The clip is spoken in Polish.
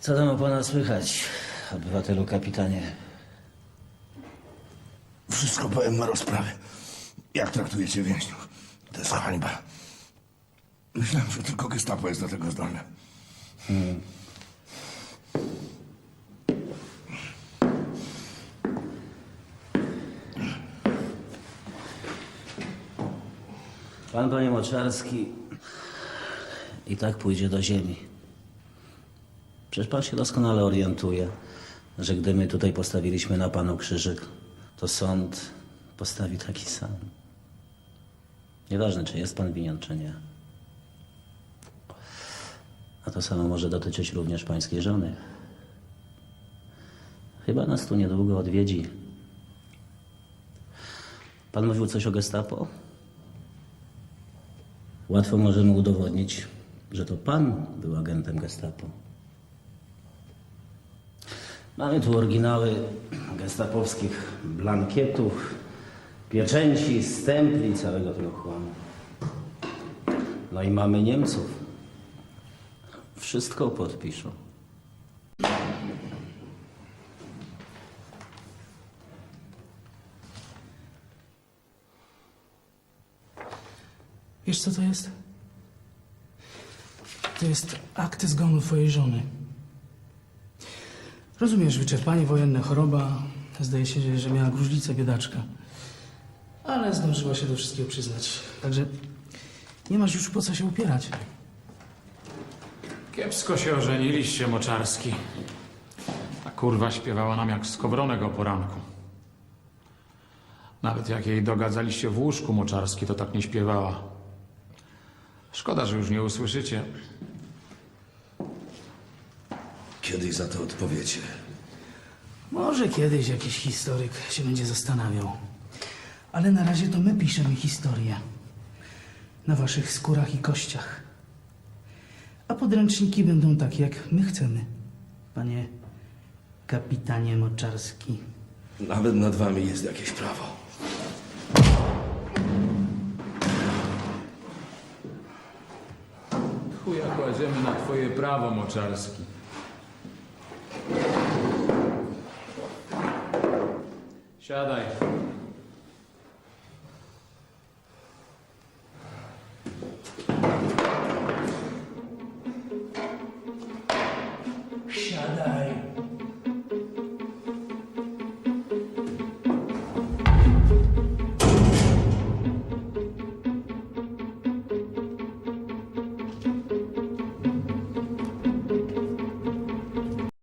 Co tam u pana słychać, obywatelu kapitanie? Wszystko powiem na rozprawie. Jak traktujecie więźniów? To jest hańba. Myślałem, że tylko gestapo jest do tego zdolne. Pan, panie Moczarski, i tak pójdzie do ziemi. Przecież pan się doskonale orientuje, że gdy my tutaj postawiliśmy na panu krzyżyk, to sąd postawi taki sam. Nieważne, czy jest pan winien, czy nie. A to samo może dotyczyć również pańskiej żony. Chyba nas tu niedługo odwiedzi. Pan mówił coś o gestapo? Łatwo możemy udowodnić, że to pan był agentem gestapo. Mamy tu oryginały gestapowskich blankietów, pieczęci, stempli całego tego chłamu. No i mamy Niemców. Wszystko podpiszą. Wiesz, co to jest? To jest akt zgonu twojej żony. Rozumiesz, wyczerpanie wojenne, choroba. Zdaje się, że- miała gruźlicę biedaczka. Ale zdążyła się do wszystkiego przyznać. Także nie masz już po co się upierać. Kiepsko się ożeniliście, Moczarski. A kurwa śpiewała nam jak skowronek o poranku. Nawet jak jej dogadzaliście w łóżku, Moczarski, to tak nie śpiewała. Szkoda, że już nie usłyszycie. Kiedyś za to odpowiecie. Może kiedyś jakiś historyk się będzie zastanawiał. Ale na razie to my piszemy historię. Na waszych skórach i kościach. A podręczniki będą takie, jak my chcemy. Panie kapitanie Moczarski. Nawet nad wami jest jakieś prawo. Chuja kładziemy na twoje prawo, Moczarski. shall they? Shall they?